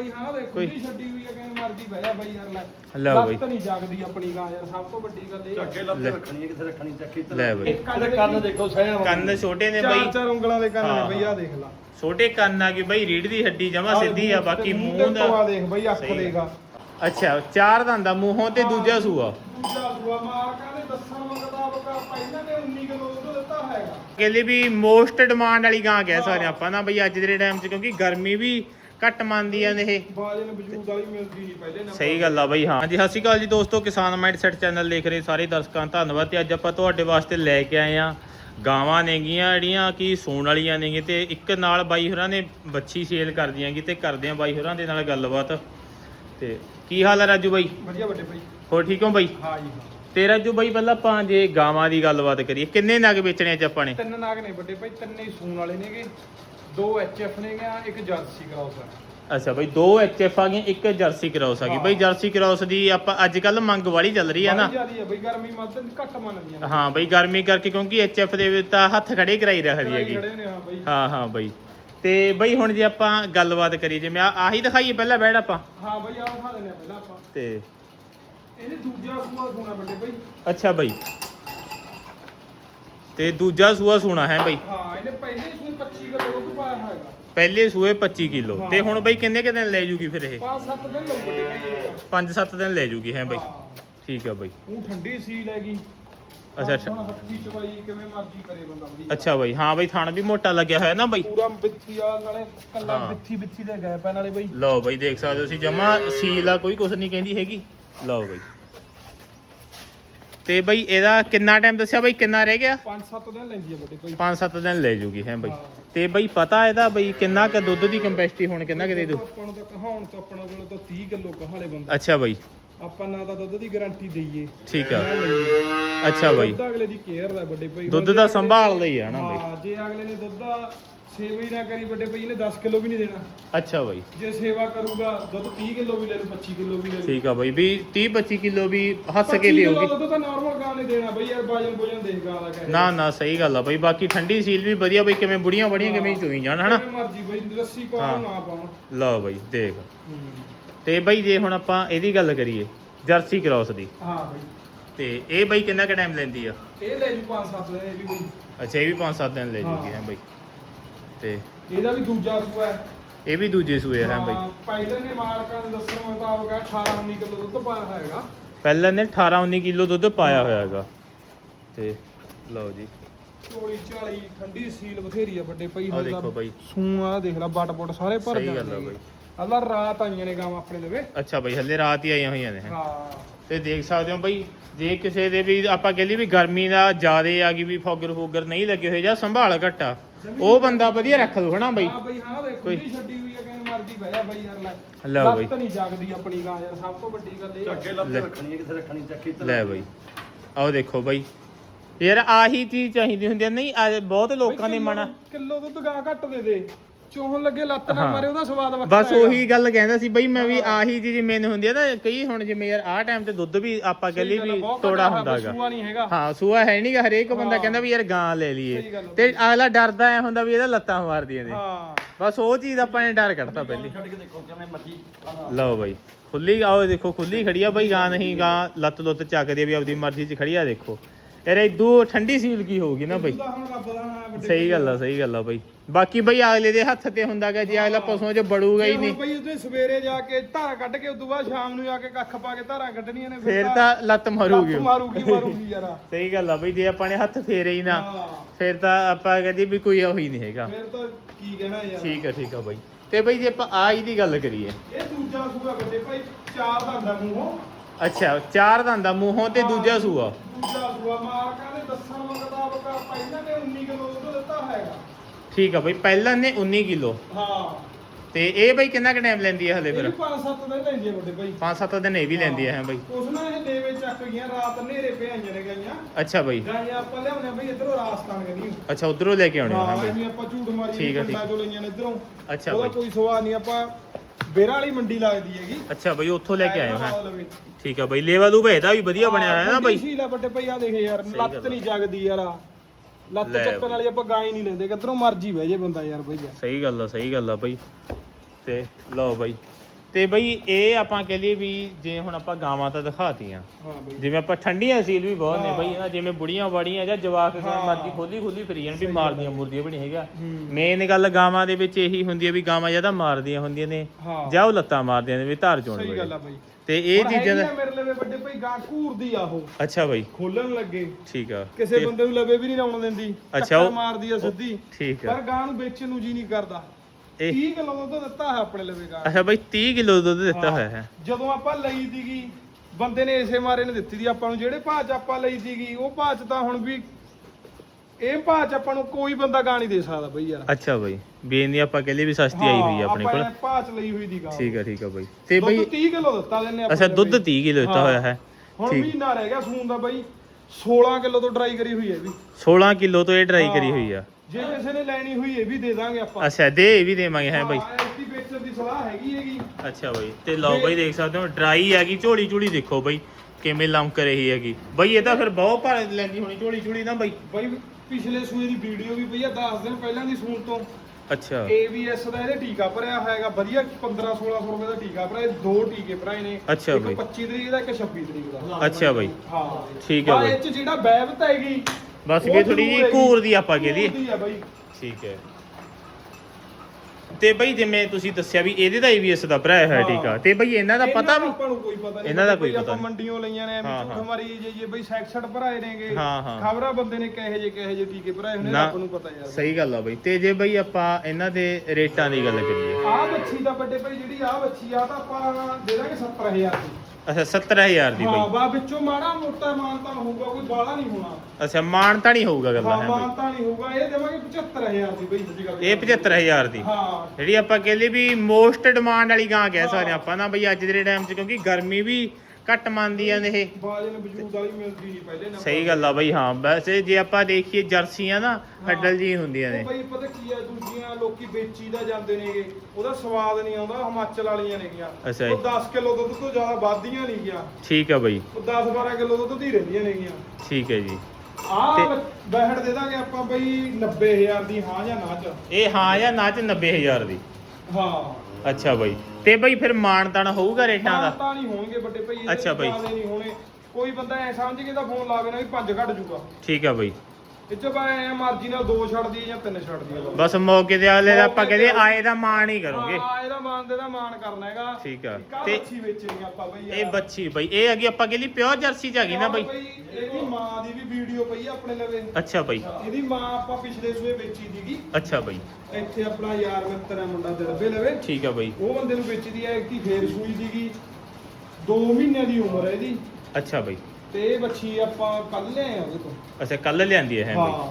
ਬਈ ਹਾਂ ਦੇਖ ਕੋਈ- ਖੁੱਲੀ ਛੱਡੀ ਹੋਈ ਹੈ ਕਿਵੇਂ ਮਰਜ਼ੀ ਬਹਿ ਜਾ ਬਈ ਯਾਰ ਲੈ। ਲਓ ਬਈ। ਲੱਤ ਨਹੀਂ ਜਾਗਦੀ ਆਪਣੀ ਗਾਂ ਯਾਰ ਸਭ ਤੋਂ ਵੱਡੀ ਗੱਲ ਇਹ ਅੱਗੇ ਲੱਤ ਰੱਖਣੀ ਹੈ ਕਿੱਥੇ ਰੱਖਣੀ ਚੱਕੀ ਤੇ ਲੈ ਬਈ। ਇਹਦੇ ਕੰਨ ਦੇਖੋ ਸਹਿਣ ਕੰਨ ਛੋਟੇ ਨੇ ਚਾਰ ਬਈ। ਚਾਰ ਉਂਗਲਾਂ ਦੇ ਕੰਨ ਹਾਂ, ਨੇ ਬਈ ਆ ਦੇਖ ਲਾ। ਛੋਟੇ ਕੰਨ ਆ ਕਿ ਬਈ ਰੀੜ ਦੀ ਹੱਡੀ ਜਮਾ ਸਿੱਧੀ ਆ ਬਾਕੀ ਮੂੰਹ ਆ ਦਾ ਦੇਖ ਬਈ ਅੱਖ ਸਹੀ ਆ। ਦੇਗਾ ਅੱਛਾ ਚਾਰ ਦੰਦਾ ਮੂੰਹੋਂ ਤੇ ਦੂਜਾ ਸੂਆ। ਦੂਜਾ ਸੂਆ ਮਾਰਕਾਂ ਦੇ ਦੱਸਣ ਮੁਤਾਬਕ ਪਹਿਲਾਂ ਨੇ 19 ਕਿਲੋ ਦੁੱਧ ਦਿੱਤਾ ਹੈਗਾ। ਕਹਿੰਦੇ ਵੀ ਮੋਸਟ ਡਿਮਾਂਡ ਵਾਲੀ ਗਾਂ ਕਹਿ ਸਕਦੇ ਆਪਾਂ ਨਾ ਬਈ ਅੱਜ ਦੇ ਟਾਈਮ 'ਚ ਕਿਉਂਕਿ ਗਰਮੀ ਵੀ ਘੱਟ ਮੰਨਦੀ ਆ ਇਹ। ਬਾਜਨ ਵਜੂਦ ਵਾਲੀ ਮਿਲਦੀ ਨਹੀਂ ਪਹਿਲੇ ਨੰਬਰ ਸਹੀ ਗੱਲ ਆ ਬਈ ਹਾਂ। ਹਾਂਜੀ ਸਤਿ ਸ਼੍ਰੀ ਅਕਾਲ ਜੀ ਦੋਸਤੋ ਕਿਸਾਨ ਮਾਈਂਡਸੈਟ ਚੈਨਲ ਦੇਖ ਰਹੇ ਸਾਰੇ ਦਰਸ਼ਕਾਂ ਦਾ ਧੰਨਵਾਦ ਤੇ ਅੱਜ ਆਪਾਂ ਤੁਹਾਡੇ ਵਾਸਤੇ ਲੈ ਕੇ ਆਏ ਆ ਗਾਵਾਂ ਨੇਗੀਆਂ ਜਿਹੜੀਆਂ ਕਿ ਸੂਣ ਵਾਲੀਆਂ ਨੇਗੀਆਂ ਤੇ ਇੱਕ ਨਾਲ ਬਾਈ ਹੋਰਾਂ ਨੇ ਬੱਚੀ ਸੇਲ ਕਰਦੀਆਂ ਗੀ ਤੇ ਕਰਦੇ ਆ ਬਾਈ ਹੋਰਾਂ ਦੇ ਨਾਲ ਗੱਲਬਾਤ। ਤੇ ਕੀ ਹਾਲ ਆ ਰਾਜੂ ਬਾਈ? ਵਧੀਆ ਵੱਡੇ ਭਾਈ ਹੋਰ ਠੀਕ ਹੋ ਬਾਈ? ਹਾਂ ਜੀ ਤੇ ਰਾਜੂ ਬਾਈ ਪਹਿਲਾਂ ਆਪਾਂ ਜੇ ਗਾਵਾਂ ਦੀ ਗੱਲਬਾਤ ਕਰੀਏ ਕਿੰਨੇ ਨਗ ਵੇਚਣੇ ਅੱਜ ਆਪਾਂ ਨੇ? ਤਿੰਨ ਨਾਗ ਨੇ ਵੱਡੇ ਭਾਈ ਤਿੰਨੇ ਹੀ ਸੂਣ ਵਾਲੇ ਨੇਗੇ। ਦੋ ਐਚਐਫ ਨੇਗੇ ਆ, ਇੱਕ ਜਰਸੀ ਕਰਾਉਸ ਆ ਅੱਛਾ ਬਾਈ ਦੋ ਐਚਐਫ ਆ ਗਈਆਂ ਇੱਕ ਜਰਸੀ ਕ੍ਰਾਸ ਆ ਗਈ ਬਾਈ ਜਰਸੀ ਕ੍ਰਾਸ ਦੀ ਆਪਾਂ ਅੱਜ ਕੱਲ ਮੰਗ ਵਾਲੀ ਚੱਲ ਰਹੀ ਆ ਨਾ। ਜ਼ਿਆਦੀ ਆ ਬਈ ਗਰਮੀ ਮੱਧ ਘੱਟ ਮੰਨਦੀਆਂ ਨੇ ਹਾਂ। ਬਈ ਗਰਮੀ ਕਰਕੇ ਕਿਉਂਕਿ ਐਚਐਫ ਦੇ ਵਿੱਚ ਤਾਂ ਹੱਥ ਖੜੇ ਕਰਾਈ ਰੱਖਦੀ ਹੈਗੀ। ਖੜੇ ਨੇ ਹਾਂ ਬਈ। ਹਾਂ ਹਾਂ ਬਈ। ਤੇ ਬਈ ਹੁਣ ਜੇ ਆਪਾਂ ਗੱਲਬਾਤ ਕਰੀਏ ਜਿਵੇਂ ਆਹ- ਆਹੀ ਦਿਖਾਈਏ ਪਹਿਲਾਂ ਬੈੜ ਆਪਾਂ। ਹਾਂ ਬਈ ਆਹ ਖਾ ਲੈਣੇ ਪਹਿਲਾਂ ਆਪਾਂ। ਤੇ ਇਹਨੇ ਦੂਜਾ ਸੂਆ ਸੋਣਾ ਵੱਡੇ ਭਾਈ ਅੱਛਾ ਬਈ। ਤੇ ਦੂਜਾ ਸੂਆ ਸੂਣਾ ਹੈ ਬਈ। ਹਾਂ ਇਹਨੇ ਪਹਿਲੇ ਸੂਏ 25 ਕਿਲੋ ਦੁੱਧ ਪਾਇਆ ਹੈਗਾ। ਪਹਿਲੇ ਸੂਏ 25 ਕਿਲੋ। ਹਾਂ। ਤੇ ਹੁਣ ਬਈ ਕਿੰਨੇ ਕਿ ਦਿਨ ਲੈ ਜੂਗੀ ਫਿਰ ਇਹ? ਪੰਜ ਸੱਤ ਦਿਨ ਲਊ ਵੱਡੇ ਭਾਈ ਇਹ। 5-7 ਦਿਨ ਲੈ ਜੂਗੀ ਹੈ ਬਈ। ਹਾਂ। ਠੀਕ ਆ ਬਈ। ਉਹ ਠੰਡੀ ਸੀਲ ਹੈਗੀ। ਅੱਛਾ, ਅੱਛਾ। ਹੱਥੀ ਚਵਾਈ ਕਿਵੇਂ ਮਰਜ਼ੀ ਕਰੇ ਬੰਦਾ ਵਧੀਆ। ਅੱਛਾ ਬਈ ਹਾਂ ਬਈ ਥਣ ਵੀ ਮੋਟਾ ਲੱਗਿਆ ਹੋਇਆ ਨਾ ਬਈ। ਪੂਰਾ ਬਿੱਥੀ ਆ ਨਾਲੇ ਕੱਲਾ ਹਾਂ। ਬਿੱਥੀ ਬਿੱਥੀ ਦੇ ਗਏ ਪੈ ਨਾਲੇ ਬਈ। ਲਓ ਬਈ ਦੇਖ ਸਕਦੇ ਹੋ ਤੁਸੀਂ ਜਮਾ ਸੀਲ ਆ ਕੋਈ ਕੁਛ ਨਹੀਂ ਕਹਿੰਦੀ ਹੈਗੀ। ਲਓ ਬਈ। ਤੇ ਬਈ ਇਹਦਾ ਕਿੰਨਾ ਟਾਈਮ ਦੱਸਿਆ ਬਈ? ਕਿੰਨਾ ਰਹਿ ਗਿਆ? ਪੰਜ ਸੱਤ ਦਿਨ ਲੈਂਦੀ ਆ ਵੱਡੇ ਭਾਈ। 5-7 ਦਿਨ ਲੈ ਜੂਗੀ ਹੈ ਬਈ। ਹਾਂ। ਤੇ ਬਈ ਪਤਾ ਇਹਦਾ ਬਈ ਕਿੰਨਾ ਕ ਦੁੱਧ ਦੀ ਕੰਪੈਸਿਟੀ ਹੁਣ ਕਿੰਨਾ ਕ ਦੇ ਦੂ ਆਪਾਂ ਨੂੰ ਤਾਂ ਕਹਾਉਣ ਤੋਂ ਆਪਣਾ ਕੋਲ ਤਾਂ 30 ਕਿਲੋ ਕਹਾਲੇ ਬੰਦਾ। ਅੱਛਾ ਬਈ। ਆਪਾਂ ਨਾ ਤਾਂ ਦੁੱਧ ਦੀ ਗਾਰੰਟੀ ਦਈਏ। ਠੀਕ ਆ। ਨਾ ਲਈਏ। ਅੱਛਾ ਬਈ। ਦੁੱਧ ਅਗਲੇ ਦੀ ਕੇਅਰ ਦਾ ਵੱਡੇ ਭਾਈ। ਦੁੱਧ ਦਾ ਸੰਭਾਲ ਲਈ ਆ ਨਾ ਬਈ। ਹਾਂ ਜੇ ਅਗਲੇ ਨੇ ਦੁੱਧ ਦਾ ਸੇਵਾ ਹੀ ਨਾ ਕਰੀ ਵੱਡੇ ਭਾਈ ਇਹਨੇ 10 ਕਿਲੋ ਵੀ ਨਹੀਂ ਦੇਣਾ। ਅੱਛਾ ਬਈ। ਜੇ ਸੇਵਾ ਕਰੂਗਾ ਦੁੱਧ 30 ਕਿਲੋ ਵੀ ਲੈ ਲੂ 25 ਕਿਲੋ ਵੀ ਲੈ ਲੂ ਠੀਕ ਆ ਬਈ। ਵੀ 30-25 ਕਿਲੋ ਵੀ ਹੱਸ ਕੇ 25 ਦਿਓਗੀ ਦੁੱਧ ਤਾਂ ਨੇ ਦੇਣਾ ਬਈ ਯਾਰ ਬਾਜਨ ਬੋਜਨ ਦੇਖ ਗਾਂ ਦਾ ਕਹਿ ਨਾ ਨਾ ਸਹੀ ਗੱਲ ਆ ਬਈ ਬਾਕੀ ਠੰਡੀ ਸੀਲ ਵੀ ਵਧੀਆ ਬਈ ਕਿਵੇਂ ਬੁੜੀਆਂ ਬੜੀਆਂ ਕਿਵੇਂ ਚੋਈ ਜਾਣ ਹਨਾ? ਜਿਵੇਂ ਮਰਜ਼ੀ ਬਈ ਲੱਸੀ ਹਾਂ। ਪਾਉਣ ਨਾ ਪਾਉਣ ਲਓ ਬਈ ਦੇਖ। ਤੇ ਬਈ ਜੇ ਹੁਣ ਆਪਾਂ ਇਹਦੀ ਗੱਲ ਕਰੀਏ ਜਰਸੀ ਕ੍ਰਾਸ ਦੀ। ਹਾਂ ਬਈ। ਤੇ ਇਹ ਬਈ ਕਿੰਨਾ ਕ ਟਾਈਮ ਲੈਂਦੀ ਆ? ਇਹ ਲੈ ਜੂ 5-7 ਦਿਨ ਇਹ ਵੀ ਬਈ। ਅੱਛਾ ਇਹ ਵੀ 5-7 ਦਿਨ ਲੈ ਜੂਗੀ ਹਾਂ। ਬਈ। ਤੇ ਇਹਦਾ ਵੀ ਦੂਜਾ ਸੂਆ ਹੈ। ਇਹ ਵੀ ਦੂਜੇ ਸੂਏ ਹੈ ਬਈ। ਪਹਿਲੇ ਨੇ ਮਾਲਕਾਂ ਦੇ ਦੱਸਣ ਮੁਤਾਬਕ 18-19 ਕਿਲੋ ਦੁੱਧ ਪਾਇਆ ਹੈਗਾ। ਪਹਿਲਾਂ ਨੇ 18-19 ਕਿਲੋ ਦੁੱਧ ਪਾਇਆ ਹੋਇਆ ਹੈਗਾ ਤੇ ਲਓ ਜੀ। ਚੋਲੀ 40 ਠੰਡੀ ਸੀਲ ਬਥੇਰੀ ਆ ਵੱਡੇ ਪਈ ਆਹ ਦੇਖੋ ਬਈ। ਸੂਆ ਆਹ ਦੇਖ ਲੈ ਬਟ ਬਟ ਸਾਰੇ ਭਰ ਸਹੀ ਗੱਲ ਆ ਜਾਂਦੇ ਬਈ। ਅੱਲਾ ਰਾਤ ਆਈਆਂ ਨੇ ਗਾਵਾਂ ਆਪਣੇ ਲਵੇ। ਅੱਛਾ ਬਈ ਹੱਲੇ ਰਾਤ ਹੀ ਆਈਆਂ ਹੋਈਆਂ ਨੇ। ਹੈਂ। ਹਾਂ ਤੇ ਦੇਖ ਸਕਦੇ ਹੋ ਬਈ ਜੇ ਕਿਸੇ ਦੇ ਵੀ ਆਪਾਂ ਕਹਿ ਲਈ ਵੀ ਗਰਮੀ ਦਾ ਜ਼ਿਆਦੇ ਆ ਗਈ ਵੀ ਫੋਗਰ ਫੋਗਰ ਨਹੀਂ ਲੱਗੇ ਹੋਏ ਜਾਂ ਸੰਭਾਲ ਘਟਾ ਉਹ ਬੰਦਾ ਵਧੀਆ ਰੱਖ ਲੂ ਹਨਾ ਬਈ? ਹਾਂ ਬਈ ਹਾਂ ਦੇਖ ਕੋਈ- ਖੁੱਲੀ ਛੱਡੀ ਹੋਈ ਆ ਕਿਵੇਂ ਮਰਜ਼ੀ ਬਹਿ ਜਾ ਬਈ ਯਾਰ ਲੈ। ਲਓ ਬਈ। ਲੱਤ ਨਹੀਂ ਜਾਗਦੀ ਆਪਣੀ ਗਾਂ ਯਾਰ ਸਭ ਤੋਂ ਵੱਡੀ ਗੱਲ ਇਹ ਆ। ਅੱਗੇ ਲੱਤ ਲੈ। ਰੱਖਣੀ ਹੈ ਕਿੱਥੇ ਰੱਖਣੀ ਚੱਕੀ ਤੇ ਲੈ ਬਈ। ਆਓ ਦੇਖੋ ਬਈ। ਯਾਰ ਆਹੀ ਚੀਜ਼ ਚਾਹੀਦੀ ਹੁੰਦੀ ਆ। ਨਹੀਂ ਆ ਬਹੁਤ ਲੋਕਾਂ ਨੇ ਮਨਾ ਕਿੱਲੋ- ਕਿੱਲੋ ਦੁੱਧ ਗਾਂ ਘੱਟ ਦੇ ਦੇ। ਚੋਹਣ ਲੱਗੇ ਲੱਤ ਨਾ। ਮਾਰੇ ਉਹਦਾ ਸਵਾਦ ਵੱਖਰਾ ਬਸ ਉਹੀ ਗੱਲ ਕਹਿੰਦਾ ਸੀ ਬਈ ਮੈਂ ਵੀ ਆਹੀ ਚੀਜ਼ ਮੇਨ ਹੁੰਦੀ ਆ ਨਾ ਕਈ ਹੁਣ ਜਿਵੇਂ ਯਾਰ ਆਹ ਟਾਈਮ ਤੇ ਦੁੱਧ ਵੀ ਆਪਾਂ ਕਹਿ ਲਈ ਵੀ ਤੋੜਾ ਹੁੰਦਾਗਾ। ਸੂਆ ਨਹੀਂ ਹੈਗਾ। ਹਾਂ ਸੂਆ ਹੈ ਨਹੀਂਗਾ ਹਰੇਕ ਬੰਦਾ। ਕਹਿੰਦਾ ਵੀ ਯਾਰ ਗਾਂ ਲੈ ਲਈਏ। ਤੇ ਅਗਲਾ ਡਰਦਾ ਐ ਹੁੰਦਾ ਵੀ ਇਹਦਾ ਲੱਤਾਂ ਮਾਰਦੀਆਂ ਨੇ। ਹਾਂ। ਬਸ ਉਹ ਚੀਜ਼ ਆਪਾਂ ਨੇ ਡਰ ਕੱਢਤਾ ਪਹਿਲੀ। ਛੱਡ ਕੇ ਦੇਖੋ ਕਿਵੇਂ ਮਰਜ਼ੀ ਲਓ ਬਾਈ ਖੁੱਲੀ ਆਓ ਦੇਖੋ ਖੁੱਲੀ ਖੜੀ ਆ ਬਾਈ ਗਾਂ ਨਹੀਂ ਗਾਂ ਲੱਤ ਲੁੱਤ ਚੱਕਦੀ ਆ ਵੀ ਆਪਦੀ ਮਰਜ਼ੀ 'ਚ ਖੜੀ ਆ ਦੇਖੋ। ਯਾਰ ਇਦੂ ਠੰਡੀ ਸੀਲ ਕੀ ਹੋਊਗੀ ਨਾ ਬਾਈ? ਦੁੱਧ ਦਾ ਹੁਣ ਰੱਬ ਦਾ ਨਾਮ ਹੈ ਵੱਡੇ ਸਹੀ ਗੱਲ ਆ ਸਹੀ ਗੱਲ ਆ ਬਾਈ। ਬਾਕੀ ਬਾਈ ਅਗਲੇ ਦੇ ਹੱਥ ਤੇ ਹੁੰਦਾਗਾ ਜੇ ਅਗਲਾ ਪਸ਼ੂਆਂ 'ਚ ਬੜੂਗਾ ਹੀ ਨਹੀਂ। ਬਈ ਉਹਦੇ ਸਵੇਰੇ ਜਾ ਕੇ ਧਾਰਾ ਕੱਢ ਕੇ ਉਦੋਂ ਬਾਅਦ ਸ਼ਾਮ ਨੂੰ ਜਾ ਕੇ ਕੱਖ ਪਾ ਕੇ ਧਾਰਾ ਕੱਢਣੀਆਂ ਨੇ ਫੇਰ ਤਾਂ ਲੱਤ ਮਾਰੂਗੀ। ਲੱਤ ਉਹ। ਮਾਰੂਗੀ ਮਾਰੂਗੀ ਯਾਰ। ਸਹੀ ਗੱਲ ਆ ਬਈ ਜੇ ਆਪਾਂ ਨੇ ਹੱਥ ਫੇਰੇ ਹੀ ਨਾ ਹਾਂ। ਫੇਰ ਤਾਂ ਆਪਾਂ ਕਹਦੀ ਵੀ ਕੋਈ ਉਹੀ ਨਹੀਂ ਹੈਗਾ। ਫਿਰ ਤਾਂ ਕੀ ਕਹਿਣਾ ਯਾਰ। ਠੀਕ ਆ ਠੀਕ ਆ ਬਾਈ। ਤੇ ਬਈ ਜੇ ਆਪਾਂ ਆਈ ਦੀ ਗੱਲ ਕਰੀਏ। ਇਹ ਦੂਜਾ ਸੂਆ ਵੱਡੇ ਭਾਈ ਚਾਰ ਦੰਦਾਂ ਮੂੰਹੋਂ। ਅੱਛਾ ਚਾਰ ਦੰਦਾ ਮੂੰਹੋਂ ਤੇ ਦੂਜਾ ਸੂਆ। ਦੂਜਾ ਸੂਆ ਮਾਲਕਾਂ ਦੇ ਦੱਸਣ ਮੁਤਾਬਕ ਪਹਿਲਾਂ ਨੇ 19 ਕਿਲੋ ਦੁੱਧ ਦਿੱਤਾ ਹੈਗਾ। ਠੀਕ ਆ ਬਈ ਪਹਿਲਾਂ ਨੇ 19 ਕਿਲੋ। ਹਾਂ। ਤੇ ਇਹ ਬਈ ਕਿੰਨਾ ਕੁ ਟਾਈਮ ਲੈਂਦੀ ਹੈ ਹਲੇ ਫਿਰ? ਵੀ ਪੰਜ ਸੱਤ ਦਿਨ ਲੈਂਦੀ ਆ ਵੱਡੇ ਭਾਈ 5-7 ਦਿਨ ਇਹ ਵੀ ਲੈਂਦੀ ਹੈ ਬਈ। ਉਸ ਨਾਲ ਇਹ ਦੇਵੇ ਚੱਕ ਗਈਆਂ ਰਾਤ ਹਨੇਰੇ ਪਿਆਈਆਂ ਨੇ ਗਈਆਂ। ਅੱਛਾ ਬਈ। ਗਾਈਆਂ ਆਪਾਂ ਲਿਆਉਂਦੇ ਬਈ ਇਧਰੋਂ ਰਾਜਸਥਾਨ ਕਰੀ ਅੱਛਾ ਉਧਰੋਂ ਲੈ ਕੇ ਆਉਣੇ ਹਾਂ ਹਾਂ ਬਈ। ਐਵੇਂ ਆਪਾਂ ਝੂਠ ਮਾਰੀ ਠੀਕ ਲਈਆਂ ਨੇ ਇਧਰੋਂ। ਅੱਛਾ ਬਈ। ਕੋਈ ਸਵਾਦ ਨਹੀਂ ਆਪਾਂ ਬੇਰਾਂ ਵਾਲੀ ਮੰਡੀ ਲੱਗਦੀ ਹੈਗੀ ਅੱਛਾ ਬਈ ਉੱਥੋਂ ਲੈ ਕੇ ਆਏ ਹੋ। ਠੀਕ ਆ ਬਈ ਲੇਵਾ ਲੂ ਭੇਜਦਾ ਵੀ ਵਧੀਆ ਬਣਿਆ ਹੋਇਆ ਨਾ ਬਈ ਸ਼ੀਲਾ ਵੱਡੇ ਭਈਆ ਦੇਖ ਯਾਰ ਲੱਤ ਆ। ਨਹੀਂ ਜਗਦੀ ਯਾਰ ਲੱਤ ਲੈ ਚੱਕਣ। ਵਾਲੀ ਆਪਾਂ ਗਾਂ ਹੀ ਨਹੀਂ ਲੈਂਦੇ ਕਿਧਰੋਂ ਮਰਜ਼ੀ ਬਹਿ ਜੇ ਬੰਦਾ ਯਾਰ ਭਈਆ ਸਹੀ ਗੱਲ ਆ ਸਹੀ ਗੱਲ ਆ ਬਈ ਤੇ ਲਓ ਬਈ ਤੇ ਬਈ ਇਹ ਆਪਾਂ ਕਹ ਲਈਏ ਵੀ ਜੇ ਹੁਣ ਆਪਾਂ ਗਾਵਾਂ ਤਾਂ ਦਿਖਾਤੀਆਂ। ਹਾਂ ਬਈ। ਜਿਵੇਂ ਆਪਾਂ ਠੰਡੀਆਂ ਸੀਲ ਵੀ ਬਹੁਤ ਨੇ। ਬਈ ਨਾ ਜਿਵੇਂ ਬੁੜੀਆਂ ਬਾੜੀਆਂ ਜਾਂ ਜਵਾਕ ਜਿਵੇਂ। ਮਰਜ਼ੀ ਖੋਲੀ ਖੋਲੀ ਫਰੀ ਜਾਣ ਵੀ ਮਾਰਦੀਆਂ ਮੁਰਦੀਆਂ ਵੀ ਨਹੀਂ ਹੈਗਾ। ਮੇਨ ਗੱਲ ਗਾਵਾਂ ਦੇ ਵਿੱਚ ਇਹੀ ਹੁੰਦੀ ਹੈ ਵੀ ਗਾਵਾਂ ਜ਼ਿਆਦਾ ਮਾਰਦੀਆਂ ਹੁੰਦੀਆਂ ਨੇ ਜਾਂ ਉਹ ਲੱਤਾਂ ਮਾਰਦੀਆਂ ਨੇ ਵੀ ਧਾਰ ਚੋਣ ਸਹੀ ਗੱਲ ਆ ਵੇਲੇ ਬਈ। ਤੇ ਇਹ ਚੀਜ਼ਾਂ ਦਾ ਮੇਰੇ ਲਵੇ ਵੱਡੇ ਭਾਈ ਗਾਂ ਘੂਰਦੀ ਆ ਉਹ। ਅੱਛਾ ਬਈ। ਖੋਲਣ ਲੱਗੇ। ਠੀਕ ਆ। ਕਿਸੇ ਬੰਦੇ ਨੂੰ ਲਵੇ ਵੀ ਨਹੀਂ ਲਾਉਣ ਦਿੰਦੀ। ਅੱਛਾ, ਉਹ- ਮਾਰਦੀ ਆ ਸਿੱਧੀ। ਠੀਕ ਆ। ਪਰ ਗਾਂ ਨੂੰ ਵੇਚਣ ਨੂੰ ਜੀ ਨਹੀਂ ਕਰਦਾ। ਇਹ 30 ਕਿਲੋ ਦੁੱਧ ਦਿੱਤਾ ਹੈ ਆਪਣੇ ਲਵੇ ਗਾਂ। ਅੱਛਾ ਬਈ 30 ਕਿਲੋ ਦੁੱਧ ਦਿੱਤਾ ਹਾਂ। ਹੋਇਆ ਹੈ। ਜਦੋਂ ਆਪਾਂ ਲਈ ਦੀਗੀ ਬੰਦੇ ਨੇ ਇਸੇ ਮਾਰੇ ਨੇ ਦਿੱਤੀ ਦੀ ਆਪਾਂ ਨੂੰ ਜਿਹੜੇ ਭਾਅ ਚ ਆਪਾਂ ਲਈ ਦੀਗੀ ਉਹ ਭਾਅ ਚ ਤਾਂ ਹੁਣ ਵੀ ਇਹ ਭਾਅ ਚ ਆਪਾਂ ਨੂੰ ਕੋਈ ਬੰਦਾ ਗਾਂ ਨਹੀਂ ਦੇ ਸਕਦਾ ਬਈ ਯਾਰ। ਅੱਛਾ ਬਈ ਬੇਨ ਦੀ ਆਪਾਂ ਕਹਿੰਦੇ ਵੀ ਸਸਤੀ ਆਈ ਹੋਈ ਆ ਆਪਣੇ ਆਪਾਂ ਕੋਲ। ਇਹ ਭਾਅ ਚ ਲਈ ਹੋਈ ਦੀ ਗਾਂ। ਠੀਕ ਆ ਠੀਕ ਆ ਬਈ। ਤੇ ਦੁੱਧ ਬਈ 30 ਕਿਲੋ ਦਿੱਤਾ ਲੈਨੇ ਅੱਛਾ ਦੁੱਧ 30 ਕਿਲੋ ਦਿੱਤਾ ਹਾਂ। ਹੋਇਆ ਹੈ। ਹੁਣ। ਮਹੀਨਾ ਰਹਿ ਗਿਆ ਸੂਣ ਦਾ ਬਈ 16 ਕਿਲੋ ਤੋਂ ਡਰਾਈ ਕਰੀ ਹੋਈ ਹੈ ਵੀ। 16 ਕਿਲੋ ਤੋਂ ਇਹ ਡਰਾਈ ਕਰੀ ਹਾਂ। ਹੋਈ ਆ। ਜੇ ਕਿਸੇ ਨੇ ਲੈਣੀ ਹੋਈ ਇਹ ਵੀ ਦੇ ਦਾਂਗੇ ਆਪਾਂ। ਅੱਛਾ ਦੇ ਇਹ ਵੀ ਦੇਵਾਂਗੇ ਹੈ ਬਈ। ਹਾਂ, ਐਸੀ ਵੇਚਣ ਦੀ ਸਲਾਹ ਹੈਗੀ ਹੈਗੀ। ਅੱਛਾ ਬਈ ਤੇ ਲਓ ਬਈ ਦੇਖ ਸਕਦੇ ਹੋ ਡਰਾਈ ਹੈਗੀ ਝੋਲੀ ਝੋਲੀ ਦੇਖੋ ਬਈ ਕਿਵੇਂ ਲੰਮਕ ਰਹੀ ਹੈਗੀ। ਬਈ ਇਹ ਤਾਂ ਫਿਰ ਬਹੁਤ ਭਰ ਲੈਂਦੀ ਹੋਣੀ ਝੋਲੀ ਝੋਲੀ ਨਾ ਬਈ। ਬਈ ਪਿਛਲੇ ਸੂਏ ਦੀ ਵੀਡੀਓ ਵੀ ਭਈਆ 10 ਦਿਨ ਪਹਿਲਾਂ ਦੀ ਸੂਣ ਤੋਂ। ਅੱਛਾ। AVS ਦਾ ਇਹਦੇ ਟੀਕਾ ਭਰਿਆ ਹੋਇਆਗਾ ਵਧੀਆ 15 1600 ਰੁਪਏ ਦਾ ਟੀਕਾ ਭਰਿਆ ਇਹ ਦੋ ਟੀਕੇ ਭਰਾਏ ਨੇ। ਅੱਛਾ ਇੱਕ ਬਈ। 25 ਤਰੀਕ ਦਾ ਇੱਕ 26 ਤਰੀਕ ਦਾ। ਅੱਛਾ ਬਈ। ਹਾਂ। ਠੀਕ ਹੈ ਬਈ। ਇਹ ਚ ਜਿਹੜਾ ਬੈਬਤ ਹੈਗੀ ਬਸ ਵੀ ਥੋੜੀ ਹੈਗੀ। ਘੂਰ ਦੀ ਆਪਾਂ ਕਹਿ ਲਈਏ ਆ ਬਈ ਠੀਕ ਹੈ ਤੇ ਬਈ ਜਿਵੇਂ ਤੁਸੀਂ ਦੱਸਿਆ ਵੀ ਇਹਦੇ ਦਾ AVS ਦਾ ਭਰਾਇਆ ਹੋਇਆ ਹਾਂ। ਠੀਕ ਆ ਤੇ ਬਈ ਇਹਨਾਂ ਦਾ ਪਤਾ ਵੀ ਆਪਾਂ ਨੂੰ ਕੋਈ ਪਤਾ ਨਹੀਂ ਇਹਨਾਂ ਦਾ ਕੋਈ ਪਤਾ ਆਪਾਂ ਨਹੀਂ। ਮੰਡੀਆਂ ਲਈਆਂ ਨੇ ਐਵੇਂ ਹਾਂ, ਝੂਠ। ਮਾਰੀ ਜਾਈਏ ਬਈ ਸੈਕਸਡ ਭਰਾਏ ਨੇਗੇ ਹਾਂ, ਹਾਂ। ਖਬਰਾਂ ਬੰਦੇ ਨੇ ਕਹੇ ਜੇ ਕਹੇ ਜੇ ਟੀਕੇ ਭਰਾਏ ਹੋਣੇ ਨਾ। ਆਪ ਨੂੰ ਪਤਾ ਯਾਰ ਸਹੀ ਗੱਲ ਆ ਬਈ ਤੇ ਜੇ ਬਈ ਆਪਾਂ ਇਹਨਾਂ ਦੇ ਰੇਟਾਂ ਦੀ ਗੱਲ ਕਰੀਏ ਆਹ ਬੱਚੀ ਦਾ ਵੱਡੇ ਭਾਈ ਜਿਹੜੀ ਆਹ ਬੱਚੀ ਆ ਤਾਂ ਆਪਾਂ ਦੇ ਦਾਂਗੇ 70000 ਦੀ ਅੱਛਾ 70000 ਦੀ ਹਾਂ ਬਈ। ਬਾ ਵਿੱਚੋਂ ਮਾੜਾ ਮੋਟਾ ਮਾਨਤਾ ਹੋਊਗਾ ਕੋਈ ਬਾਲਾ ਨਹੀਂ ਹੋਣਾ। ਅੱਛਾ ਮਾਨ ਤਾਂ ਨਹੀਂ ਹੋਊਗਾ ਗੱਲਾਂ ਹਾਂ ਹੈ ਬਈ। ਮਾਨਤਾ ਨਹੀਂ ਹੋਊਗਾ ਇਹ ਦੇਵਾਂਗੇ 75000 ਦੀ ਬਈ ਸੱਚੀ ਗੱਲ ਇਹ 75000 ਦੀ। ਹਾਂ। ਜਿਹੜੀ ਆਪਾਂ ਕਹਿੰਦੇ ਵੀ ਮੋਸਟ ਡਿਮਾਂਡ ਵਾਲੀ ਗਾਂ ਕਹਿ ਸਕਦੇ ਹਾਂ ਆਪਾਂ ਨਾ ਬਈ ਅੱਜ ਦੇ ਟਾਈਮ 'ਚ ਕਿਉਂਕਿ ਗਰਮੀ ਵੀ ਘੱਟ ਮੰਨਦੀਆਂ ਨੇ ਇਹ। ਬਾਜਨ ਵਜੂਦ ਵਾਲੀ ਮਿਲਦੀ ਨਹੀਂ ਪਹਿਲੇ ਨੰਬਰ ਸਹੀ ਗੱਲ ਆ ਬਈ ਹਾਂ ਵੈਸੇ ਜੇ ਆਪਾਂ ਦੇਖੀਏ ਜਰਸੀਆਂ ਨਾ ਹੱਡਲ ਜੀ ਹੁੰਦੀਆਂ ਨੇ। ਬਈ ਪਤਾ ਕੀ ਆ ਦੂਜੀਆਂ ਲੋਕੀ ਵੇਚੀ ਦਾ ਜਾਂਦੇ ਨੇਗੇ ਉਹਦਾ ਸਵਾਦ ਨਹੀਂ ਆਉਂਦਾ ਹਿਮਾਚਲ ਵਾਲੀਆਂ ਨੇਗੀਆਂ। ਅੱਛਾ ਜੀ। ਉਹ 10 ਕਿਲੋ ਦੁੱਧ ਤੋਂ ਜ਼ਿਆਦਾ ਵੱਧਦੀਆਂ ਨਹੀਂ ਗਿਆ। ਠੀਕ ਆ ਬਈ। ਉਹ 10 12 ਕਿਲੋ ਦੁੱਧ ਦੀ ਰਹਿੰਦੀਆਂ ਨੇਗੀਆਂ। ਠੀਕ ਹੈ ਜੀ। ਆਹ ਬਹਿੜ ਦੇ ਦਾਂਗੇ ਆਪਾਂ ਬਈ 90000 ਦੀ ਹਾਂ ਜਾਂ ਨਾ ਚ। ਇਹ ਹਾਂ ਜਾਂ ਨਾ ਚ 90000 ਦੀ। ਹਾਂ। ਅੱਛਾ ਬਈ। ਤੇ ਬਈ ਫਿਰ ਮਾਨਤਾਨ ਹੋਊਗਾ ਰੇਟਾਂ ਦਾ? ਤਾਂ ਨਹੀਂ ਹੋਣਗੇ ਵੱਡੇ ਭਾਈ ਇਹਦੇ ਅੱਛਾ ਬਈ। ਜ਼ਿਆਦੇ ਨਹੀਂ ਹੋਣੇ। ਕੋਈ ਬੰਦਾ ਐ ਸਮਝ ਕੇ ਤਾਂ ਫੋਨ ਲਾਵੇ ਨਾ ਵੀ ਪੰਜ ਘੱਟ ਜੂਗਾ। ਠੀਕ ਆ ਬਈ। ਮਰਜ਼ੀ ਨਾਲ ਦੋ ਛੱਡਦੀ ਜਾਂ ਤਿੰਨ ਛੱਡਦੀ ਆ ਬਸ ਮੌਕੇ ਤੇ ਆਲੇ ਦਾ ਆਪਾਂ ਕਹਿੰਦੇ ਆਏ ਦਾ ਮਾਣ ਹੀ ਕਰੋਗੇ। ਹਾਂ ਇਹਦਾ ਮਾਨ ਦੇ ਦਾ ਮਾਨ ਕਰਨਾ ਹੈਗਾ। ਠੀਕ ਆ। ਤੇ ਤੇ- ਬੱਚੀ ਵੇਚਣੀ ਆਪਾਂ ਬਈ ਇਹ ਯਾਰ। ਬੱਚੀ ਬਈ ਇਹ ਹੈਗੀ ਆਪਾਂ ਕਹਿੰਦੇ ਪਿਓਰ ਜਰਸੀ ਚ ਹੈਗੀ ਨਾ ਬਈ। ਇਹਦੀ ਮਾਂ ਦੀ ਵੀ ਵੀਡੀਓ ਪਈ ਆ ਆਪਣੇ ਲਵੇ। ਅੱਛਾ ਬਈ। ਇਹਦੀ ਮਾਂ ਆਪਾਂ ਪਿਛਲੇ ਸੂਏ ਵੇਚੀ ਸੀਗੀ। ਅੱਛਾ ਬਈ। ਇੱਥੇ ਆਪਣਾ ਯਾਰ ਮਿੱਤਰ ਆ ਮੁੰਡਾ ਦਰਬੇ ਲਵੇ। ਠੀਕ ਆ ਬਈ। ਉਹ ਬੰਦੇ ਨੂੰ ਵੇਚਦੀ ਆ ਇੱਕ ਹੀ ਫੇਰ ਸੂਈ ਸੀਗੀ। 2 ਮਹੀਨਿਆਂ ਦੀ ਉਮਰ ਹੈ ਇਹਦੀ। ਅੱਛਾ ਬਈ। ਤੇ ਇਹ ਬੱਚੀ ਆਪਾਂ ਕੱਲ ਲਿਆਏ ਆ ਉਹਦੇ ਤੋਂ। ਅੱਛਾ ਕੱਲ ਲਿਆਂਦੀ ਹੈ ਬਈ ਹਾਂ।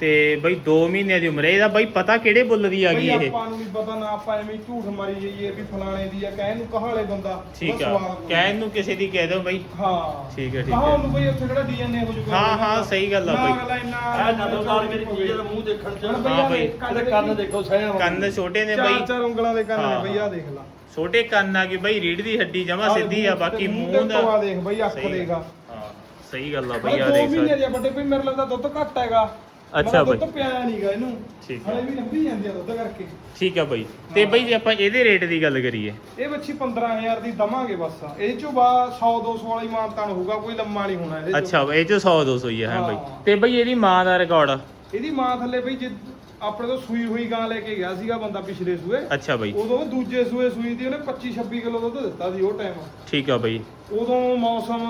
ਤੇ ਬਈ 2 ਮਹੀਨਿਆਂ ਦੀ ਉਮਰ ਹੈ ਇਹਦਾ ਬਈ ਪਤਾ ਕਿਹੜੇ ਬੁੱਲ ਦੀ ਆ ਬਈ ਗਈ ਇਹ? ਆਪਾਂ ਨੂੰ ਵੀ ਪਤਾ ਨਾ ਆਪਾਂ ਐਵੇਂ ਹੀ ਝੂਠ ਮਾਰੀ ਜਾਈਏ ਵੀ ਫਲਾਣੇ ਦੀ ਆ ਕਹਿ ਨੂੰ ਕਹਾਲੇ ਬੰਦਾ। ਠੀਕ ਆ। ਕਹਿਣ ਨੂੰ ਕਿਸੇ ਦੀ ਕਹਿ ਦਿਓ ਬਈ। ਹਾਂ। ਠੀਕ ਹੈ, ਠੀਕ ਆਹ ਹੈ। ਉਹਨੂੰ ਬਈ ਉੱਥੇ ਕਿਹੜਾ ਡੀਐਨਏ ਹੋ ਜੂਗਾ ਹਾਂ, ਹਾਂ, ਸਹੀ ਗੱਲ ਆ ਬਈ। ਇਹ ਨਦੋਦਾਰ ਮੇਰੀ ਚੀਜ਼ ਦਾ ਮੂੰਹ ਦੇਖਣ ਚ ਹਾਂ ਬਈ। ਇਹਦੇ ਕੰਨ ਦੇਖੋ ਸਹਿਆ ਕੰਨ ਛੋਟੇ ਨੇ ਚਾਰ ਬਈ। ਚਾਰ ਉਂਗਲਾਂ ਦੇ ਕੰਨ ਹਾਂ। ਨੇ ਬਈ ਆ ਦੇਖ ਲਾ। ਛੋਟੇ ਕੰਨ ਆ ਕਿ ਬਈ ਰੀੜ ਦੀ ਹੱਡੀ ਜਮਾ ਸਿੱਧੀ ਆ ਬਾਕੀ ਮੂੰਹ ਦਾ। ਦੇਖ ਬਈ ਅੱਖ ਸਹੀ ਦੇਗਾ ਹਾਂ ਸਹੀ ਗੱਲ ਆ ਬਈ ਆ ਦੇਖ ਮਹੀਨੇ ਦੇ ਵੱਡੇ ਵੀ ਮੇਰੇ ਲੱਗਦਾ ਦੁੱਧ ਘੱਟ ਹੈਗਾ। ਅੱਛਾ ਬਈ। ਦੁੱਧ ਪਿਆਇਆ ਨਹੀਂਗਾ ਇਹਨੂੰ। ਠੀਕ। ਹਲੇ ਵੀ ਲੰਬੀ ਜਾਂਦੀ ਆ ਦੁੱਧ ਕਰਕੇ। ਠੀਕ ਆ ਬਈ। ਤੇ ਬਈ ਜੇ ਆਪਾਂ ਇਹਦੇ ਰੇਟ ਦੀ ਗੱਲ ਕਰੀਏ। ਇਹ ਬੱਚੀ 15000 ਦੀ ਦਵਾਂਗੇ ਬਸ। ਇਹ ਚੋਂ ਬਾ 100 200 ਵਾਲੀ ਮਾਨਤਾਨ ਹੋਊਗਾ ਕੋਈ ਲੰਮਾ ਨਹੀਂ ਹੋਣਾ ਇਹਦੇ। ਅੱਛਾ ਇਹ ਚ 100 200 ਹੀ ਆ ਹੈ ਬਈ। ਤੇ ਬਈ ਇਹਦੀ ਮਾਂ ਦਾ ਰਿਕਾਰਡ ਇਹਦੀ ਮਾਂ ਥੱਲੇ ਬਈ ਜੇ ਆਪਣੇ ਤੋਂ ਸੂਈ ਹੋਈ ਗਾਂ ਲੈ ਕੇ ਗਿਆ ਸੀਗਾ ਬੰਦਾ ਪਿਛਲੇ ਸੂਏ ਅੱਛਾ ਬਈ। ਉਦੋਂ ਦੂਜੇ ਸੂਏ ਸੂਈ ਦੀ ਉਹਨੇ 25 26 ਕਿਲੋ ਦੁੱਧ ਦਿੱਤਾ ਸੀ ਉਹ ਟਾਈਮ ਠੀਕ ਆ ਬਈ। ਉਦੋਂ ਮੌਸਮ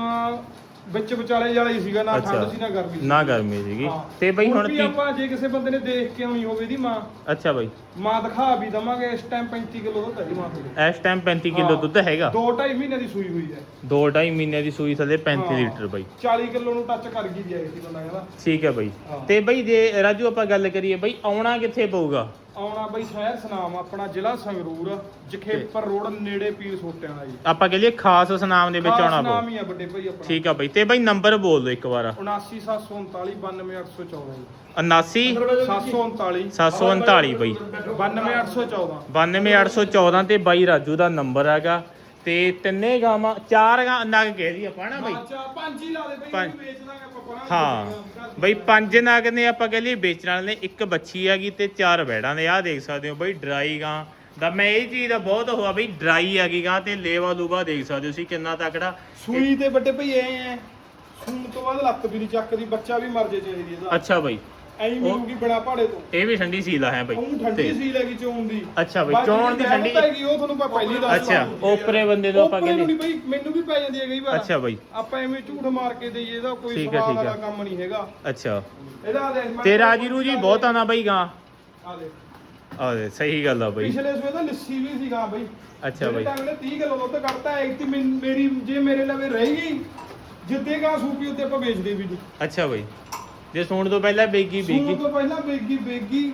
ਵਿੱਚ ਵਿਚਾਲੇ ਜਾਲਾ ਹੀ ਸੀਗਾ ਨਾ ਠੰਡ ਸੀ ਨਾ ਗਰਮੀ ਸੀ। ਨਾ ਗਰਮੀ ਸੀਗੀ। ਹਾਂ। ਤੇ ਬਈ ਹੁਣ ਵੀ ਤੀ- ਆਪਾਂ ਜੇ ਕਿਸੇ ਬੰਦੇ ਨੇ ਦੇਖ ਕੇ ਆਉਣੀ ਹੋਵੇ ਇਹਦੀ ਮਾਂ ਅੱਛਾ ਬਈ। ਮਾਂ ਦਿਖਾ ਵੀ ਦਵਾਂਗੇ ਇਸ ਟਾਈਮ 35 ਕਿਲੋ ਦੁੱਧ ਹੈ ਜੀ ਮਾਂ ਕੋਲ। ਇਸ ਟਾਈਮ 35 ਕਿਲੋ ਦੁੱਧ ਹੈਗਾ। 2.5 ਮਹੀਨੇ ਦੀ ਸੂਈ ਹੋਈ ਹੈ। 2.5 ਮਹੀਨੇ ਦੀ ਸੂਈ ਥੱਲੇ 35 ਹਾਂ। ਲੀਟਰ ਬਈ। 40 ਕਿਲੋ ਨੂੰ ਟੱਚ ਕਰ ਗਈ ਜਾਏ ਸੀ ਬੰਦਾ ਕਹਿੰਦਾ। ਠੀਕ ਹੈ ਬਈ। ਹਾਂ। ਤੇ ਬਈ ਜੇ ਰਾਜੂ ਆਪਾਂ ਗੱਲ ਕਰੀਏ ਬਈ ਆਉਣਾ ਕਿੱਥੇ ਪਊਗਾ? ਆਉਣਾ ਬਈ ਸ਼ਹਿਰ ਸਨਾਮ ਆਪਣਾ ਜ਼ਿਲ੍ਹਾ ਸੰਗਰੂਰ ਜਖੇਪਰ ਰੋਡ ਨੇੜੇ ਪੀਰ ਸੋਟਿਆਂ ਦਾ ਜੀ। ਆਪਾਂ ਕਹ ਲਈਏ ਖਾਸ ਸਨਾਮ ਦੇ ਵਿੱਚ ਆਉਣਾ ਨਾਮ ਪਊ ਹੀ ਆ ਵੱਡੇ ਭਾਈ ਆਪਣਾ। ਠੀਕ ਆ ਬਈ ਤੇ ਬਈ ਨੰਬਰ ਬੋਲ ਦਿਓ ਇੱਕ ਵਾਰ। 79739 92814 ਜੀ 79 739 739 ਬਈ। 92814 92814 ਤੇ ਬਾਈ ਰਾਜੂ ਦਾ ਨੰਬਰ ਹੈਗਾ। ਤੇ ਤਿੰਨੇ ਗਾਵਾਂ ਚਾਰ ਗਾਂ ਨਗ ਕਹਿ ਦੀ ਆਪਾਂ ਨਾ ਬਈ। ਅੱਛਾ ਪੰਜ ਹੀ ਲਾ ਦੇ ਬਈ ਪੰਜ। ਇਹਨੂੰ ਵੇਚ ਦਾਂਗੇ ਆਪਾਂ ਪਰਾਂ ਹਾਂ। ਬਈ ਪੰਜ ਨਗ ਨੇ ਆਪਾਂ ਕਹ ਲਈ ਵੇਚਣ ਵਾਲੇ ਨੇ ਇੱਕ ਬੱਚੀ ਹੈਗੀ ਤੇ ਚਾਰ ਬੈੜਾਂ ਨੇ ਆਹ ਦੇਖ ਸਕਦੇ ਹੋ ਬਈ ਡਰਾਈ ਗਾਂ ਦਾ। ਮੈਂ ਇਹ ਚੀਜ਼ ਦਾ ਬਹੁਤ ਹੋਆ ਬਈ ਡਰਾਈ ਹੈਗੀ ਗਾ ਤੇ ਲੇਵਾ ਲੂਵਾ ਦੇਖ ਸਕਦੇ ਹੋ ਤੁਸੀਂ ਕਿੰਨਾ ਤਕੜਾ। ਸੂਈ ਤੇ ਵੱਡੇ ਭਈ ਐ ਐ। ਸੂਣ ਤੋਂ ਬਾਅਦ ਲੱਤ ਵੀ ਨਹੀਂ ਚੱਕਦੀ ਬੱਚਾ ਵੀ ਮਰ ਜੇ ਚਾਹੀਦੀ ਇਹਦਾ। ਅੱਛਾ ਬਈ। ਐਂ ਮਿਲੂਗੀ ਬਿਨਾ ਭਾੜੇ ਤੋਂ। ਇਹ ਵੀ ਠੰਡੀ ਸੀਲ ਆ ਹੈ ਬਈ। ਉਹ ਠੰਡੀ ਤੇ- ਸੀ ਲੱਗੀ ਚੋਣ ਦੀ। ਅੱਛਾ ਬਈ, ਚੋਣ ਦੀ ਠੰਡੀ- ਹੈਗੀ ਉਹ ਤੁਹਾਨੂੰ ਮੈਂ ਪਹਿਲੀ ਦੱਸ ਅੱਛਾ ਓਪਰੇ ਬੰਦੇ ਤੋਂ ਆਪਾਂ ਕਹਿੰਦੇ ਨਹੀਂ ਬਈ ਮੈਨੂੰ ਵੀ ਪੈ ਜਾਂਦੀ ਹੈ ਕਈ ਵਾਰ ਅੱਛਾ ਬਈ। ਆਪਾਂ ਐਵੇਂ ਝੂਠ ਮਾਰ ਕੇ ਦਈਏ ਇਹਦਾ ਕੋਈ ਠੀਕ ਵਾਲਾ। ਕੰਮ ਨਹੀਂ ਹੈਗਾ। ਅੱਛਾ। ਇਹਦਾ ਦੇਖ ਮੈਂ- ਤੇ ਰਾਜੀ ਰੂਜੀ ਬਹੁਤ ਆ ਨਾ ਬਈ ਗਾਂ ਆ ਦੇ ਆ ਦੇ ਸਹੀ ਗੱਲ ਆ ਬਈ। ਪਿਛਲੇ ਸਵੇ ਤਾਂ ਲੱਸੀ ਵੀ ਸੀਗਾ ਬਈ। ਅੱਛਾ ਬਈ। ਅਗਲੇ 30 ਕਿਲੋ ਦੁੱਧ ਕੱਢਤਾ ਇੱਕ ਤੇ ਮੇਰੀ ਜੇ ਮੇਰੇ ਲਵੇ ਰਹੀ ਗਈ ਜਿੱਦੇ ਗਾ ਸੂਪੀ ਉੱਤੇ ਆਪਾਂ ਵੇਚਦੇ ਵੀ ਨਹੀਂ। ਅੱਛਾ ਬਈ। ਜੇ ਸੂਣ ਤੋਂ ਪਹਿਲਾਂ ਬੇਗੀ ਸੂਣ ਬੇਗੀ। ਤੋਂ ਪਹਿਲਾਂ ਵੇਗੀ ਵੇਗੀ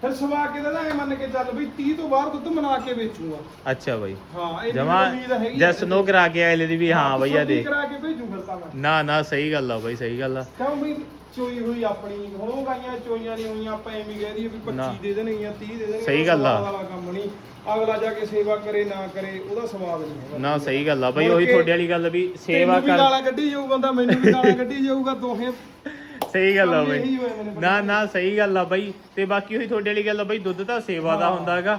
ਫਿਰ ਸਵਾ ਕੇ ਦਾ ਇਹ ਮੰਨ ਕੇ ਚੱਲ ਬਈ 30 ਤੋਂ ਬਾਹਰ ਦੁੱਧ ਮਨਾ ਕੇ ਵੇਚੂਗਾ। ਅੱਛਾ ਬਈ। ਹਾਂ ਇਹ ਜਮਾ ਉਮੀਦ ਹੈਗੀ ਜਸ ਨੋ ਕਰਾ ਕੇ ਆਏ ਦੀ ਵੀ ਹਾਂ ਬਈ ਆ ਦੇਖ। ਕਰਾ ਕੇ ਭੇਜੂ ਫਿਰ ਤਾਂ ਮੈਂ। ਨਾ ਨਾ ਸਹੀ ਗੱਲ ਆ ਬਈ ਸਹੀ ਗੱਲ ਆ। ਕਿਉਂ ਬਈ ਚੋਈ ਹੋਈ ਆਪਣੀ ਹੁਣ ਉਹ ਗਾਈਆਂ ਚੋਈਆਂ ਨਹੀਂ ਹੋਈਆਂ ਆਪਾਂ ਐਵੇਂ ਕਹਿ ਦਈਏ ਵੀ ਨਾ। 25 ਦੇ ਦੇਣਗੀਆਂ 30 ਦੇ ਦੇਣਗੀਆਂ ਸਹੀ ਗੱਲ ਆ। ਸਵਾਦ ਵਾਲਾ ਕੰਮ ਨਹੀਂ। ਅਗਲਾ ਜਾ ਕੇ ਸੇਵਾ ਕਰੇ ਨਾ ਕਰੇ ਉਹਦਾ ਸਵਾਦ ਨਹੀਂ ਹੈਗਾ। ਨਾ ਸਹੀ ਗੱਲ ਆ ਬਈ ਮੁੜ ਉਹੀ ਕੇ ਤੁਹਾਡੇ ਵਾਲੀ ਗੱਲ ਵੀ ਸੇਵਾ ਤੈਨੂੰ ਵੀ ਕਰ ਗਾਲਾਂ ਕੱਢੀ ਜਾਊ ਬੰਦਾ ਮੈਨੂੰ ਵੀ ਗਾਲਾਂ ਕੱਢੀ ਜਾਊਗਾ ਦੋਹੇ ਸਹੀ ਗੱਲ ਆ ਬਈ। ਨਾ ਨਾ ਸਹੀ ਗੱਲ ਆ ਬਈ। ਤੇ ਬਾਕੀ ਉਹੀ ਤੁਹਾਡੇ ਵਾਲੀ ਗੱਲ ਆ ਬਈ ਦੁੱਧ ਤਾਂ ਸੇਵਾ ਦਾ। ਹੁੰਦਾ ਹੈਗਾ।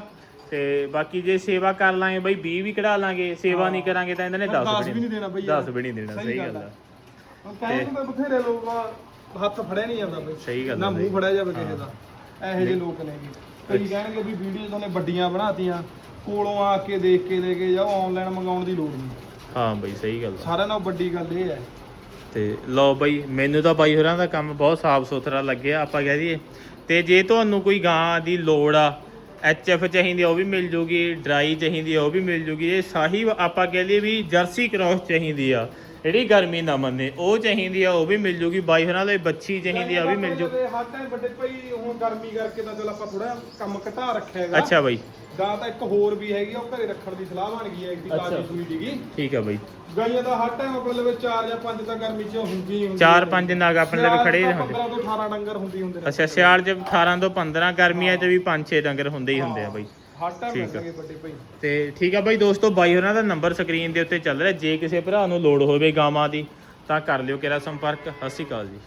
ਤੇ ਬਾਕੀ ਜੇ ਸੇਵਾ ਕਰ ਲਾਂਗੇ ਬਈ 20 ਵੀ ਕਢਾ ਲਾਂਗੇ ਸੇਵਾ ਨਹੀਂ ਕਰਾਂਗੇ ਤਾਂ ਇਹਨਾਂ ਨੇ 10 ਦਸ ਵੀ ਨਹੀਂ ਦੇਣਾ ਬਈ 10 ਵੀ ਨਹੀਂ ਦੇਣਾ ਸਹੀ ਗੱਲ ਆ। ਹੁਣ ਕਹਿੰਦੇ ਤਾਂ ਬਥੇਰੇ ਲੋਕ ਹੱਥ ਫੜਿਆ ਨਹੀਂ ਜਾਂਦਾ ਬਈ। ਸਹੀ ਗੱਲ ਨਾ। ਮੂੰਹ ਫੜਿਆ ਜਾਵੇ ਕਿਸੇ ਦਾ। ਇਹੋ ਜਿਹੇ ਲੋਕ ਨੇ ਕਈ ਕਹਿਣਗੇ ਵੀ ਵੀਡੀਓ ਤੋਂ ਨੇ ਵੱਡੀਆਂ ਬਣਾਤੀਆਂ। ਕੋਲੋਂ ਆ ਕੇ ਦੇਖ ਕੇ ਲੈ ਕੇ ਜਾਓ ਆਨਲਾਈਨ ਮੰਗਾਉਣ ਦੀ ਲੋੜ ਨਹੀਂ। ਹਾਂ ਬਈ ਸਹੀ ਗੱਲ ਸਾਰਿਆਂ ਨਾਲੋਂ ਵੱਡੀ ਗੱਲ ਇਹ ਹੈ ਤੇ ਲਓ ਬਾਈ, ਮੈਨੂੰ ਤਾਂ ਬਾਈ ਹੋਰਾਂ ਦਾ ਕੰਮ ਬਹੁਤ ਸਾਫ਼ ਸੁਥਰਾ ਲੱਗਿਆ, ਆਪਾਂ ਕਹਿ ਦਈਏ। ਤੇ ਜੇ ਤੁਹਾਨੂੰ ਕੋਈ ਗਾਂ ਦੀ ਲੋੜ ਆ ਐਫ ਚਾਹੀਦੀ ਉਹ ਵੀ ਮਿਲ ਜੂਗੀ ਡਰਾਈ ਚਾਹੀਦੀ ਆ, ਉਹ ਵੀ ਮਿਲ ਜੂਗੀ। ਇਹ ਸਾਹੀ ਆਪਾਂ ਕਹਿ ਲਈਏ ਵੀ ਜਰਸੀ ਕ੍ਰਾਸ ਚਾਹੀਦੀ ਆ। ਜਿਹੜੀ ਗਰਮੀ ਨਾ ਮੰਨੇ ਉਹ ਚਾਹੀਦੀ ਆ ਉਹ ਵੀ ਮਿਲ ਜੂਗੀ। ਬਾਈ ਹੋਰਾਂ ਲਈ ਬੱਚੀ ਚਾਹੀਦੀ ਆ ਉਹ ਵੀ ਮਿਲ ਜੂ। ਹਰ ਟਾਈਮ ਵੱਡੇ ਭਾਈ ਹੁਣ ਗਰਮੀ ਕਰਕੇ ਤਾਂ ਚਲ ਆਪਾਂ ਥੋੜਾ ਕੰਮ ਘਟਾ ਰੱਖਿਆ ਹੈਗਾ। ਅੱਛਾ ਬਾਈ। ਗਾਂ ਤਾਂ ਇੱਕ ਹੋਰ ਵੀ ਹੈਗੀ ਆ, ਉਹ ਘਰੇ ਰੱਖਣ ਦੀ ਸਲਾਹ ਬਣ ਗਈ ਹੈ ਇੱਕ ਅੱਛਾ। ਤਾਜੀ ਸੂਈ ਦੀਗੀ ਠੀਕ ਆ ਬਾਈ। ਗਾਈਆਂ ਦਾ ਹਰ ਟਾਈਮ ਆਪਣੇ ਲਵੇ 4 ਜਾਂ 5 ਤਾਂ ਗਰਮੀ ਚ ਹੁੰਦੀ ਹੀ ਹੁੰਦੀ ਚਾਰ। ਪੰਜ ਨਗ ਆਪਣੇ ਲਈ ਖੜੇ ਹੀ ਸਿਆਲ 'ਚ ਹੁੰਦੇ। ਤਾਂ 15 ਤੋਂ 18 ਡੰਗਰ ਹੁੰਦੀ ਹੁੰਦੇ ਨੇ। ਅੱਛਾ ਸਿਆਲ ਚ 18 ਤੋਂ 15 ਗਰਮੀਆਂ ਚ ਵੀ 5-6 ਡੰਗਰ ਹੁੰਦੇ ਹੀ ਹੁੰਦੇ ਆ ਬਾਈ। ਹਰ ਟਾਈਮ ਠੀਕ ਆ। ਮਿਲਣਗੇ ਵੱਡੇ ਭਾਈ। ਤੇ ਠੀਕ ਆ ਬਾਈ ਦੋਸਤੋ ਬਾਈ ਹੋਰਾਂ ਦਾ ਨੰਬਰ ਸਕਰੀਨ ਦੇ ਉੱਤੇ ਚੱਲ ਰਿਹਾ। ਜੇ ਕਿਸੇ ਭਰਾ ਨੂੰ ਲੋੜ ਹੋਵੇ ਗਾਵਾਂ ਦੀ ਤਾਂ ਕਰ ਲਿਓ ਕਿਹੜਾ ਸੰਪਰਕ। ਸਤਿ ਸ਼੍ਰੀ ਅਕਾਲ ਜੀ।